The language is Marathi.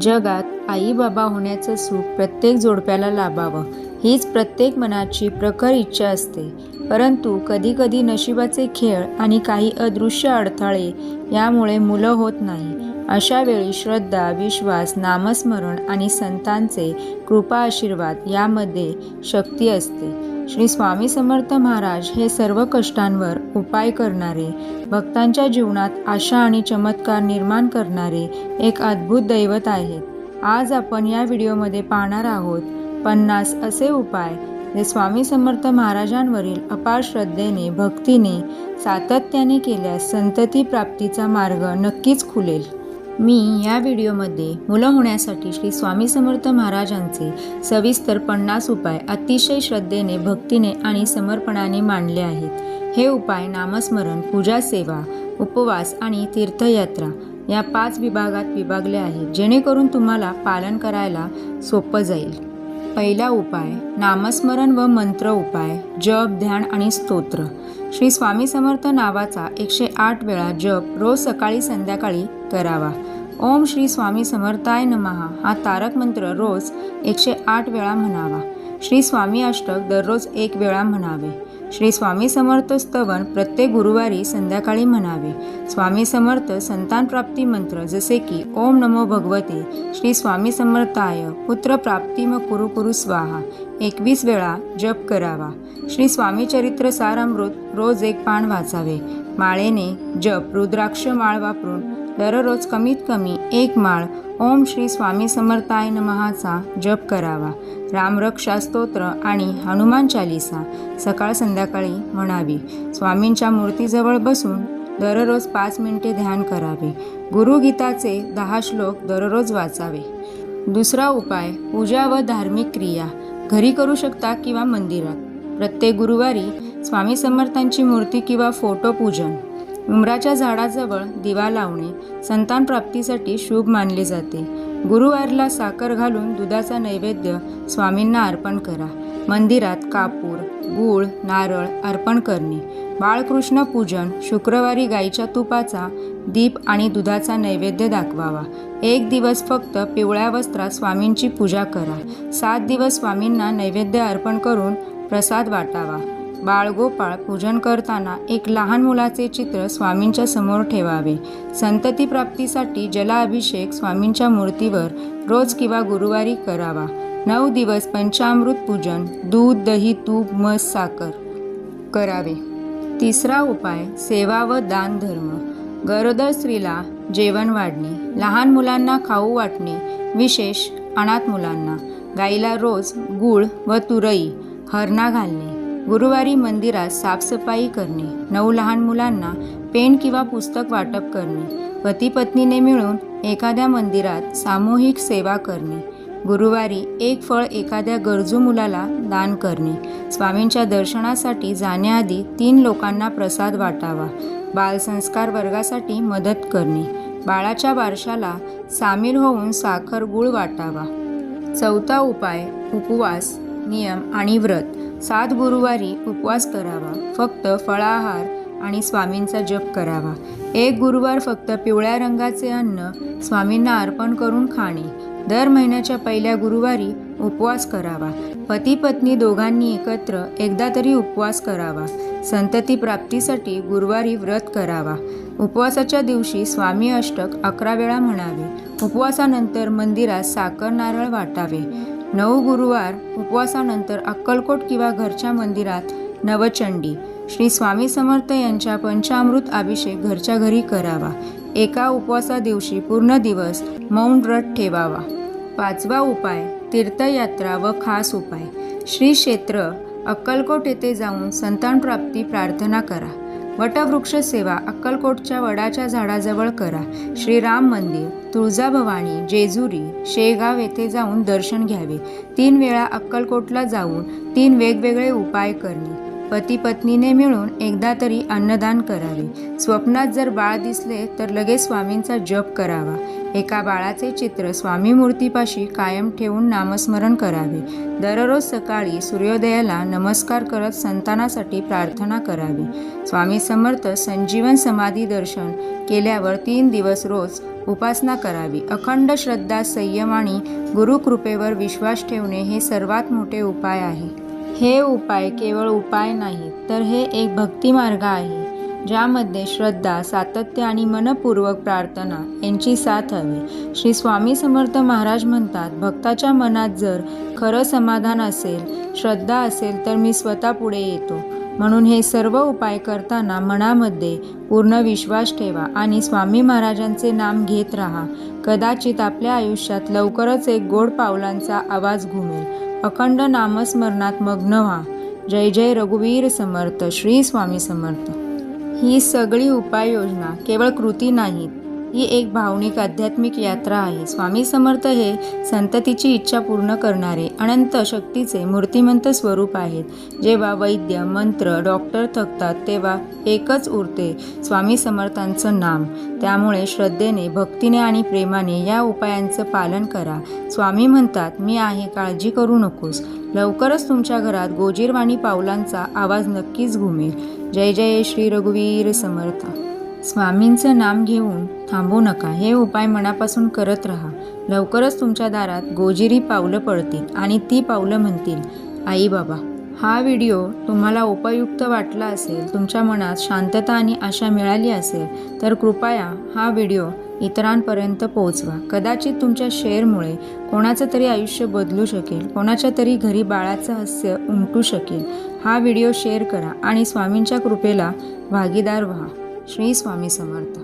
जगात आई बाबा होण्याचं सुख प्रत्येक जोडप्याला लाभावं. हीच प्रत्येक मनाची प्रखर इच्छा असते. परंतु कधीकधी नशिबाचे खेळ आणि काही अदृश्य अडथळे यामुळे मुलं होत नाही. अशा वेळी श्रद्धा विश्वास नामस्मरण आणि संतांचे कृपा आशीर्वाद यामध्ये शक्ती असते. श्री स्वामी समर्थ महाराज हे सर्व कष्टांवर उपाय करणारे भक्तांच्या जीवनात आशा आणि चमत्कार निर्माण करणारे एक अद्भुत दैवत आहेत. आज आपण या व्हिडिओमध्ये पाहणार आहोत पन्नास असे उपाय जे स्वामी समर्थ महाराजांवरील अपार श्रद्धेने भक्तीने सातत्याने केल्यास संतती प्राप्तीचा मार्ग नक्कीच खुलेल. मी या व्हिडिओमध्ये मुलं होण्यासाठी श्री स्वामी समर्थ महाराजांचे सविस्तर पन्नास उपाय अतिशय श्रद्धेने भक्तीने आणि समर्पणाने मांडले आहेत. हे उपाय नामस्मरण पूजा सेवा उपवास आणि तीर्थयात्रा या पाच विभागात विभागले आहेत जेणेकरून तुम्हाला पालन करायला सोपं जाईल. पहिला उपाय नामस्मरण व मंत्र उपाय जप ध्यान आणि स्तोत्र. श्री स्वामी समर्थ नावाचा एकशे आठ वेळा जप रोज सकाळी संध्याकाळी करावा. ओम श्री स्वामी समर्थाय नमहा हा तारक मंत्र रोज एकशे आठ वेळा म्हणावा. श्री स्वामी अष्टक दररोज एक वेळा म्हणावे. श्री स्वामी समर्थ स्तवन प्रत्येक गुरुवारी संध्याकाळी म्हणावे. स्वामी समर्थ संतान प्राप्ती मंत्र जसे की ओम नमो भगवते श्री स्वामी समर्थाय पुत्र प्राप्तिम म कुरु कुरु स्वाहा एकवीस वेळा जप करावा. श्री स्वामी चरित्र सारामृत रोज एक पान वाचावे. माळेने जप रुद्राक्ष माळ वापरून दररोज कमीत कमी एक माळ ओम श्री स्वामी समर्थाय नमहाचा जप करावा. रामरक्षा स्तोत्र आणि हनुमान चालिसा सकाळ संध्याकाळी म्हणावी. स्वामींच्या मूर्तीजवळ बसून दररोज पाच मिनिटे ध्यान करावे. गुरुगीताचे दहा श्लोक दररोज वाचावे. दुसरा उपाय पूजा व धार्मिक क्रिया. घरी करू शकता किंवा मंदिरात. प्रत्येक गुरुवारी स्वामी समर्थांची मूर्ती किंवा फोटो पूजन उमराच्या झाडाजवळ दिवा लावणे संतान प्राप्तीसाठी शुभ मानले जाते. गुरुवारला साखर घालून दुधाचा नैवेद्य स्वामींना अर्पण करा. मंदिरात कापूर गूळ नारळ अर्पण करणे. बाळकृष्ण पूजन शुक्रवारी गाईच्या तुपाचा दीप आणि दुधाचा नैवेद्य दाखवावा. एक दिवस फक्त पिवळ्या वस्त्रात स्वामींची पूजा करा. सात दिवस स्वामींना नैवेद्य अर्पण करून प्रसाद वाटावा. बाळगोपाळ पूजन करताना एक लहान मुलाचे चित्र स्वामींच्या समोर ठेवावे. संतती प्राप्तीसाठी जलाभिषेक स्वामींच्या मूर्तीवर रोज किंवा गुरुवारी करावा. नऊ दिवस पंचामृत पूजन दूध दही तूप मस साखर करावे. तिसरा उपाय सेवा व दान धर्म. गरोदर स्त्रीला जेवण वाढणे. लहान मुलांना खाऊ वाटणे. विशेष अनाथ मुलांना. गाईला रोज गूळ व तुरई. हरणा घालणे गुरुवारी मंदिरात साफसफाई करणे नऊ लहान मुलांना पेन किंवा पुस्तक वाटप करणे पती पत्नीने मिळून एखाद्या मंदिरात सामूहिक सेवा करणे गुरुवारी एक फळ एखाद्या गरजू मुलाला दान करणे स्वामींच्या दर्शनासाठी जाण्याआधी तीन लोकांना प्रसाद वाटावा बालसंस्कार वर्गासाठी मदत करणे बाळाच्या बारशाला सामील होऊन साखर गुळ वाटावा. चौथा उपाय उपवास. नियम आणि व्रत. सात गुरुवारी उपवास करावा. फक्त फळाहार आणि स्वामींचा जप करावा. एक गुरुवार फक्त पिवळ्या रंगाचे अन्न स्वामींना अर्पण करून खाणे. दर महिन्याच्या पहिल्या गुरुवारी उपवास करावा. पती पत्नी दोघांनी एकत्र एकदा तरी उपवास करावा. संतती प्राप्तीसाठी गुरुवारी व्रत करावा. उपवासाच्या दिवशी स्वामी अष्टक अकरा वेळा म्हणावे. उपवासानंतर मंदिरात साखर नारळ वाटावे. नऊ गुरुवार उपवासानंतर अक्कलकोट किंवा घरच्या मंदिरात नवचंडी. श्री स्वामी समर्थ यांच्या पंचामृत अभिषेक घरच्या घरी करावा. एका उपवासा दिवशी पूर्ण दिवस मौन व्रत ठेवावा. पाचवा उपाय तीर्थयात्रा व खास उपाय. श्री क्षेत्र अक्कलकोट येथे जाऊन संतानप्राप्ती प्रार्थना करा. वटवृक्ष सेवा अक्कलकोटच्या वडाच्या झाडाजवळ करा. श्रीराम मंदिर तुळजाभवानी जेजुरी शेगाव येथे जाऊन दर्शन घ्यावे. तीन वेळा अक्कलकोटला जाऊन तीन वेगवेगळे उपाय करणे. पती पत्नीने मिळून एकदा तरी अन्नदान करावे. स्वप्नात जर बाळ दिसले तर लगेच स्वामींचा जप करावा. एका बाळाचे चित्र स्वामी मूर्तीपाशी कायम ठेवून नामस्मरण करावे. दररोज सकाळी सूर्योदयाला नमस्कार करत संतानासाठी प्रार्थना करावी. स्वामी समर्थ संजीवन समाधी दर्शन केल्यावर तीन दिवस रोज उपासना करावी. अखंड श्रद्धा संयम आणि गुरुकृपेवर विश्वास ठेवणे हे सर्वात मोठे उपाय आहे. हे उपाय केवळ उपाय नाहीत तर हे एक भक्तिमार्ग आहे. ज्यामध्ये श्रद्धा सातत्य आणि मनपूर्वक प्रार्थना यांची साथ हवी. श्री स्वामी समर्थ महाराज म्हणतात भक्ताच्या मनात जर खरं समाधान असेल श्रद्धा असेल तर मी स्वतः पुढे येतो म्हणून हे सर्व उपाय करताना मनामध्ये पूर्ण विश्वास ठेवा आणि स्वामी महाराजांचे नाम घेत राहा. कदाचित आपल्या आयुष्यात लवकरच एक गोड पावलांचा आवाज घुमेल. अखंड नामस्मरणात मग्न व्हा. जय जय रघुवीर समर्थ श्री स्वामी समर्थ. ही सगळी उपाययोजना केवळ कृती नाहीत ही एक भावनिक आध्यात्मिक यात्रा आहे. स्वामी समर्थ हे संततीची इच्छा पूर्ण करणारे अनंत शक्तीचे मूर्तिमंत स्वरूप आहेत. जेव्हा वैद्य मंत्र डॉक्टर थकतात तेव्हा एकच उरते स्वामी समर्थांचं नाम. त्यामुळे श्रद्धेने भक्तीने आणि प्रेमाने या उपायांचं पालन करा. स्वामी म्हणतात मी आहे काळजी करू नकोस. लवकरच तुमच्या घरात गोजीरवाणी पावलांचा आवाज नक्कीच घुमेल. जय जय श्री रघुवीर समर्थ. स्वामींचं नाम घेऊन थांबू नका हे उपाय मनापासून करत राहा. लवकरच तुमच्या दारात गोजिरी पावलं पडतील आणि ती पावलं म्हणतील आई बाबा. हा व्हिडिओ तुम्हाला उपयुक्त वाटला असेल तुमच्या मनात शांतता आणि आशा मिळाली असेल तर कृपया हा व्हिडिओ इतरांपर्यंत पोहोचवा. कदाचित तुमच्या शेअरमुळे कोणाचं तरी आयुष्य बदलू शकेल कोणाच्या तरी घरी बाळाचं हास्य उमटू शकेल. हा व्हिडिओ शेअर करा आणि स्वामींच्या कृपेला भागीदार व्हा. श्री स्वामी समर्थ.